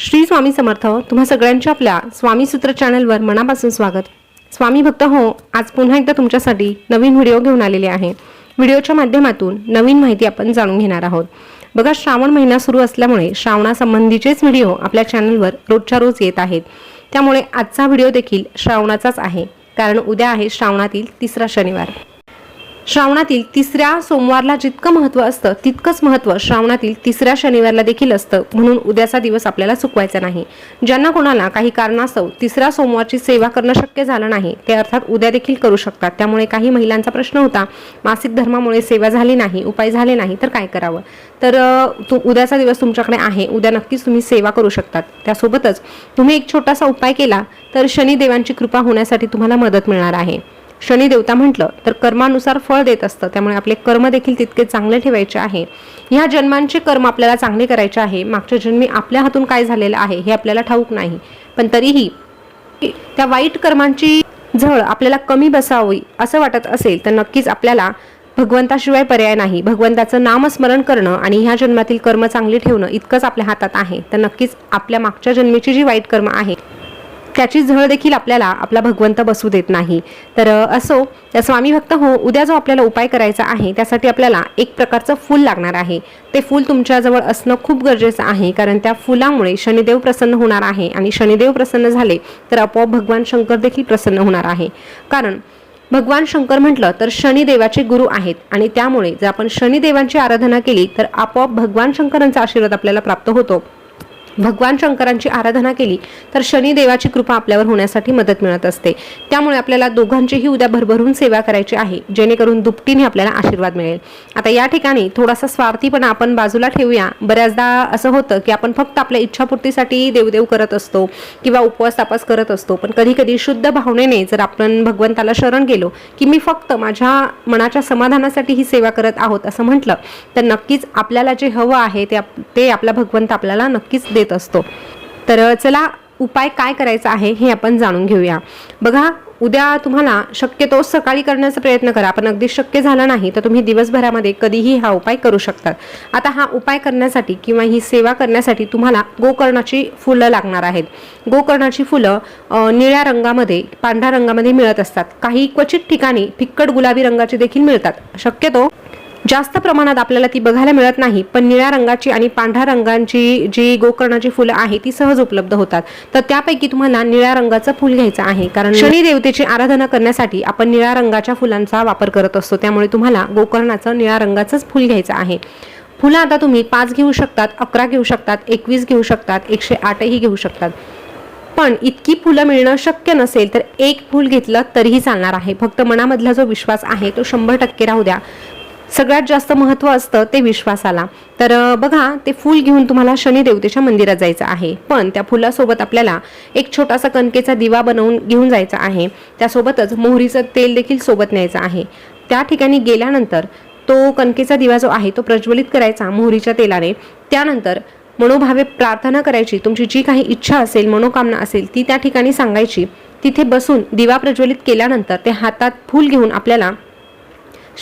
श्री स्वामी समर्थ तुम्हा सगळ्यांच्या आपल्या स्वामी सूत्र चॅनलवर मनापासून स्वागत. स्वामी भक्त हो आज पुन्हा एकदा तुमच्यासाठी नवीन व्हिडिओ घेऊन आलेले आहे. व्हिडिओच्या माध्यमातून नवीन माहिती आपण जाणून घेणार आहोत. बघा श्रावण महिना सुरू असल्यामुळे श्रावणासंबंधीचेच व्हिडिओ आपल्या चॅनलवर रोजच्या रोज येत आहेत. त्यामुळे आजचा व्हिडिओ देखील श्रावणाचाच आहे. कारण उद्या आहे श्रावणातील तिसरा शनिवार. श्रावणातील तिसऱ्या सोमवारला जितकं महत्त्व असतं तितकंच महत्त्व श्रावणातील तिसऱ्या शनिवारला देखील असतं. म्हणून उद्याचा दिवस आपल्याला चुकवायचा नाही. ज्यांना कोणाला काही कारणास्तव तिसऱ्या सोमवारची सेवा करणं शक्य झालं नाही ते अर्थात उद्या देखील करू शकतात. त्यामुळे काही महिलांचा प्रश्न होता मासिक धर्मामुळे सेवा झाली नाही उपाय झाले नाही तर काय करावं? तर तू उद्याचा दिवस तुमच्याकडे आहे उद्या नक्कीच तुम्ही सेवा करू शकतात. त्यासोबतच तुम्ही एक छोटासा उपाय केला तर शनिदेवांची कृपा होण्यासाठी तुम्हाला मदत मिळणार आहे. शनिदेवता म्हटलं तर कर्मानुसार फळ देत असतं. त्यामुळे आपले कर्म देखील तितके चांगले ठेवायचे आहे. ह्या जन्मांचे कर्म आपल्याला चांगले करायचे आहे. मागच्या जन्मी आपल्या हातून काय झालेलं आहे हे आपल्याला ठाऊक नाही. पण तरीही त्या वाईट कर्मांची झळ आपल्याला कमी बसावी असं वाटत असेल तर नक्कीच आपल्याला भगवंताशिवाय पर्याय नाही. भगवंताचं नामस्मरण करणं आणि ह्या जन्मातील कर्म चांगले ठेवणं इतकंच आपल्या हातात आहे. तर नक्कीच आपल्या मागच्या जन्मीची जी वाईट कर्म आहे त्याची झळ देखील आपल्याला आपला भगवंत बसू देत नाही. तर असो त्या स्वामी भक्त हो उद्या जो आपल्याला उपाय करायचा आहे त्यासाठी आपल्याला एक प्रकारचं फूल लागणार आहे. ते फूल तुमच्याजवळ असणं खूप गरजेचं आहे कारण त्या फुलामुळे शनिदेव प्रसन्न होणार आहे आणि शनिदेव प्रसन्न झाले तर आपोआप भगवान शंकर देखील प्रसन्न होणार आहे. कारण भगवान शंकर म्हटलं तर शनिदेवाचे गुरु आहेत आणि त्यामुळे जर आपण शनिदेवांची आराधना केली तर आपोआप भगवान शंकरांचा आशीर्वाद आपल्याला प्राप्त होतो. भगवान शंकरांची आराधना केली तर शनिदेवाची कृपा आपल्यावर होण्यासाठी मदत मिळत असते. त्यामुळे आपल्याला दोघांचीही उद्या भरभरून सेवा करायची आहे जेणेकरून दुपटीने आपल्याला आशीर्वाद मिळेल. आता या ठिकाणी थोडासा स्वार्थीपणा आपण बाजूला ठेवूया. बऱ्याचदा असं होतं की आपण फक्त आपल्या इच्छापूर्तीसाठी देवदेव करत असतो किंवा उपवास तापास करत असतो पण कधी कधी शुद्ध भावनेने जर आपण भगवंताला शरण गेलो की मी फक्त माझ्या मनाच्या समाधानासाठी ही सेवा करत आहोत असं म्हटलं तर नक्कीच आपल्याला जे हवं आहे ते ते आपला भगवंत आपल्याला नक्कीच देत असतो. तर चला उपाय काय करायचा आहे हे आपण जाणून घेऊया. बघा उद्या तुम्हाला शक्यतो सकाळी करण्याचा प्रयत्न करा. पण अगदी शक्य झालं नाही तर तुम्ही दिवसभरामध्ये कधीही हा उपाय करू शकतात आता हा उपाय करण्यासाठी किंवा ही सेवा करण्यासाठी तुम्हाला गोकर्णाची फुलं लागणार आहेत. गोकर्णाची फुलं निळ्या रंगामध्ये पांढऱ्या रंगामध्ये मिळत असतात. काही क्वचित ठिकाणी फिक्कट गुलाबी रंगाची देखील मिळतात. शक्यतो जास्त प्रमाणात आपल्याला ती बघायला मिळत नाही पण निळ्या रंगाची आणि पांढऱ्या रंगाची जी गोकर्णाची फुलं आहे ती सहज उपलब्ध होतात. तर त्यापैकी तुम्हाला निळ्या रंगाचं फुल घ्यायचं आहे कारण शनी देवतेची आराधना करण्यासाठी आपण निळ्या रंगाच्या फुलांचा वापर करत असतो त्यामुळे तुम्हाला गोकर्णाचं निळ्या रंगाचंच फुल घ्यायचं आहे. फुलं आता तुम्ही पाच घेऊ शकतात अकरा घेऊ शकतात एकवीस घेऊ शकतात एकशे आठही घेऊ शकतात. पण इतकी फुलं मिळणं शक्य नसेल तर एक फूल घेतलं तरीही चालणार आहे. फक्त मनामधला जो विश्वास आहे तो शंभर टक्के राहू द्या. सगळ्यात जास्त महत्त्व असतं ते विश्वासाला. तर बघा ते फूल घेऊन तुम्हाला शनी देवतेच्या मंदिरात जायचं आहे. पण त्या फुलासोबत आपल्याला एक छोटासा कणकेचा दिवा बनवून घेऊन जायचा आहे. त्यासोबतच मोहरीचं तेल देखील सोबत न्यायचं आहे. त्या ठिकाणी गेल्यानंतर तो कणकेचा दिवा जो आहे तो प्रज्वलित करायचा मोहरीच्या तेलाने. त्यानंतर मनोभावे प्रार्थना करायची. तुमची जी काही इच्छा असेल मनोकामना असेल ती त्या ठिकाणी सांगायची. तिथे बसून दिवा प्रज्वलित केल्यानंतर ते हातात फूल घेऊन आपल्याला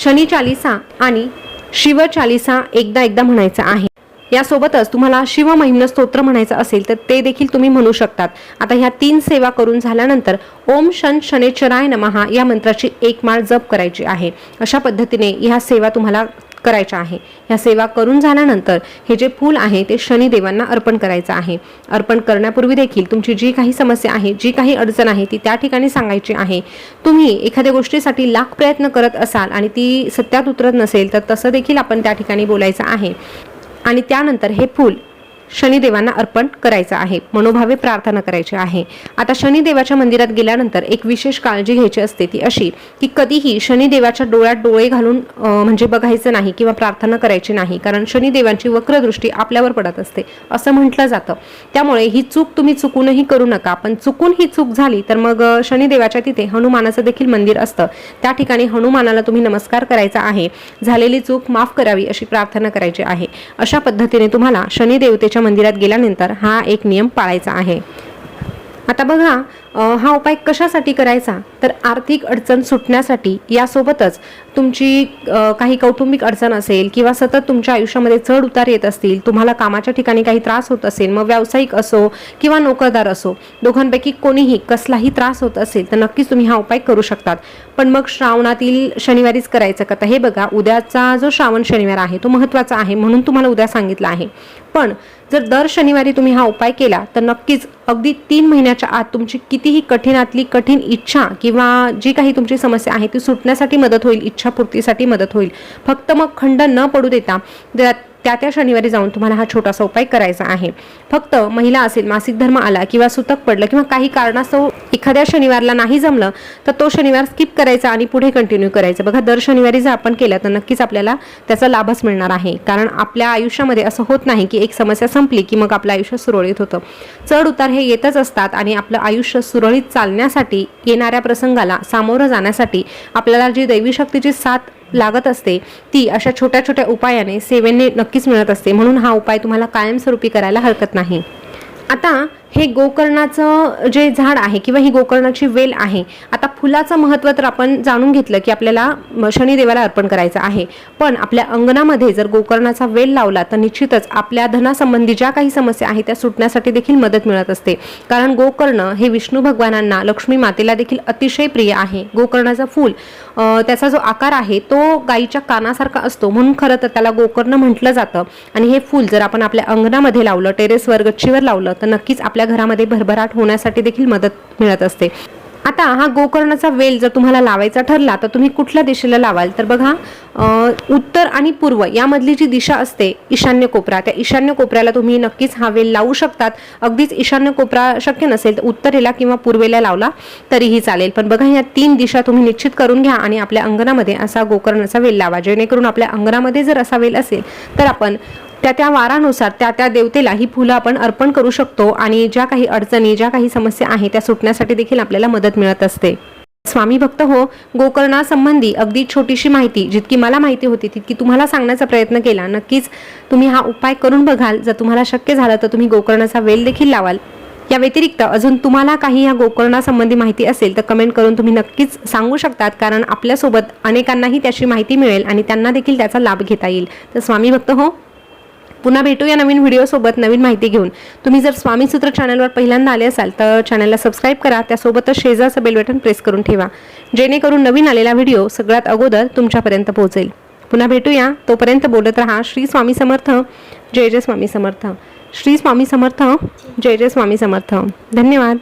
शनी चालिसा आणि शिव चालिसा एकदा एकदा म्हणायचा आहे. यासोबतच तुम्हाला शिव महिम्न स्तोत्र म्हणायचं असेल तर ते देखील तुम्ही म्हणू शकतात. आता ह्या तीन सेवा करून झाल्यानंतर ओम शन शनेचराय नमहा या मंत्राची एक माळ जप करायची आहे. अशा पद्धतीने ह्या सेवा तुम्हाला करायच्या आहे. ह्या सेवा करून झाल्यानंतर हे जे फूल आहे ते शनिदेवांना अर्पण करायचं आहे. अर्पण करण्यापूर्वी देखील तुमची जी काही समस्या आहे जी काही अडचण आहे ती त्या ठिकाणी सांगायची आहे. तुम्ही एखाद्या गोष्टीसाठी लाख प्रयत्न करत असाल आणि ती सत्यात उतरत नसेल तर तसं देखील आपण त्या ठिकाणी बोलायचं आहे. आणि त्यानंतर हे फूल शनिदेवांना अर्पण करायचं आहे. मनोभावे प्रार्थना करायची आहे. आता शनिदेवाच्या मंदिरात गेल्यानंतर एक विशेष काळजी घ्यायची असते ती अशी की कधीही शनिदेवाच्या डोळ्यात डोळे घालून म्हणजे बघायचं नाही किंवा प्रार्थना करायची नाही. कारण शनिदेवांची वक्रदृष्टी आपल्यावर पडत असते असं म्हटलं जातं. त्यामुळे ही चूक तुम्ही चुकूनही करू नका. पण चुकून ही चूक झाली तर मग शनिदेवाच्या तिथे हनुमानाचं देखील मंदिर असतं. त्या ठिकाणी हनुमानाला तुम्ही नमस्कार करायचा आहे. झालेली चूक माफ करावी अशी प्रार्थना करायची आहे. अशा पद्धतीने तुम्हाला शनिदेवतेच्या मंदिरात गेल्यानंतर हा एक नियम पाळायचा आहे. आता बघा हा उपाय कशासाठी करायचा? तर आर्थिक अडचण सुटण्यासाठी यासोबतच तुमची काही कौटुंबिक अडचण असेल किंवा सतत तुमच्या आयुष्यामध्ये चढ उतार येत असतील तुम्हाला कामाच्या ठिकाणी काही त्रास होत असेल मग व्यावसायिक असो किंवा नोकरदार असो दोघांपैकी कोणीही कसलाही त्रास होत असेल तर नक्कीच तुम्ही हा उपाय करू शकतात. पण मग श्रावणातील शनिवारीच करायचं का? तर हे बघा उद्याचा जो श्रावण शनिवार आहे तो महत्त्वाचा आहे म्हणून तुम्हाला उद्या सांगितलं आहे. पण जर दर शनिवारी तुम्ही हा उपाय केला तर नक्कीच अगदी तीन महिन्याच्या आत तुमची कितीही कठीणातली कठीण इच्छा किंवा जी काही तुमची समस्या आहे ती सुटण्यासाठी मदत होईल इच्छापूर्तीसाठी मदत होईल. फक्त मग खंड न पडू देता त्या त्या शनिवारी जाऊन तुम्हाला हा छोटासा उपाय करायचा आहे. फक्त महिला असेल मासिक धर्म आला किंवा सुतक पडलं किंवा काही कारणास्तव एखाद्या शनिवारला नाही जमलं तर तो शनिवार स्किप करायचा आणि पुढे कंटिन्यू करायचं. बघा दर शनिवारी जर आपण केलं तर नक्कीच आपल्याला त्याचा लाभच मिळणार आहे. कारण आपल्या आयुष्यामध्ये असं होत नाही की एक समस्या संपली की मग आपलं आयुष्य सुरळीत होतं. चढ उतार हे येतच असतात आणि आपलं आयुष्य सुरळीत चालण्यासाठी येणाऱ्या प्रसंगाला सामोरं जाण्यासाठी आपल्याला जी दैवी शक्तीची साथ लागत असते ती अशा छोट्या छोट्या उपायाने सेवेने नक्कीच मिळत असते. म्हणून हा उपाय तुम्हाला कायमस्वरूपी करायला हरकत नाही. आता हे गोकर्णाचं जे झाड आहे किंवा ही गोकर्णाची वेल आहे आता फुलाचं महत्त्व तर आपण जाणून घेतलं की आपल्याला शनिदेवाला अर्पण करायचं आहे. पण आपल्या अंगणामध्ये जर गोकर्णाचा वेल लावला तर निश्चितच आपल्या धनासंबंधी ज्या काही समस्या आहेत त्या सुटण्यासाठी देखील मदत मिळत असते. कारण गोकर्ण हे विष्णू भगवानांना लक्ष्मी मातेला देखील अतिशय प्रिय आहे. गोकर्णाचा फूल त्याचा जो आकार आहे तो गाईच्या कानासारखा असतो. म्हणून खरं तर त्याला गोकर्ण म्हटलं जातं. आणि हे फूल जर आपण आपल्या अंगणामध्ये लावलं टेरेसवर गच्चीवर लावलं तर नक्कीच आपल्या घरामध्ये भरभराट होण्यासाठी देखील मदत मिळत असते. आता हा गोकर्णाचा वेल जर तुम्हाला लावायचा ठरला तर तुम्ही कुठल्या दिशेला लावाल? तर बघा उत्तर आणि पूर्व यामधली जी दिशा असते ईशान्य कोपरा त्या ईशान्य कोपऱ्याला तुम्ही नक्कीच हा वेल लावू शकतात. अगदीच ईशान्य कोपरा शक्य नसेल तर उत्तरेला किंवा पूर्वेला लावला तरीही चालेल. पण बघा या तीन दिशा तुम्ही निश्चित करून घ्या आणि आपल्या अंगणामध्ये असा गोकर्णाचा वेल लावा. जेणेकरून आपल्या अंगणामध्ये जर असा वेल असेल तर आपण त्या त्या वारानुसार त्या त्या देवतेला ही फुलं आपण अर्पण करू शकतो आणि ज्या काही अडचणी ज्या काही समस्या आहेत त्या सुटण्यासाठी देखील आपल्याला मदत मिळत असते. स्वामी भक्त हो गोकर्णासंबंधी अगदी छोटीशी माहिती जितकी मला माहिती होती तितकी तुम्हाला सांगण्याचा प्रयत्न केला. नक्कीच तुम्ही हा उपाय करून बघाल. जर तुम्हाला शक्य झालं तर तुम्ही गोकर्णाचा वेल देखील लावाल. या व्यतिरिक्त अजून तुम्हाला काही या गोकर्णासंबंधी माहिती असेल तर कमेंट करून तुम्ही नक्कीच सांगू शकतात कारण आपल्यासोबत अनेकांनाही त्याची माहिती मिळेल आणि त्यांना देखील त्याचा लाभ घेता येईल. तर स्वामी भक्त हो पुन्हा भेटू या नवीन व्हिडिओसोबत नवीन माहिती घेऊन. तुम्ही जर स्वामी सूत्र चॅनलवर पहिल्यांदा आले असाल तर चॅनलला सबस्क्राईब करा. त्यासोबतच शेजारचं बेल बटन प्रेस करून ठेवा. जेणेकरून नवीन आलेला व्हिडिओ सगळ्यात अगोदर तुमच्यापर्यंत पोहोचेल. पुन्हा भेटूया. तोपर्यंत बोलत राहा. श्री स्वामी समर्थ. जय जय स्वामी समर्थ. श्री स्वामी समर्थ. जय जय स्वामी समर्थ. धन्यवाद.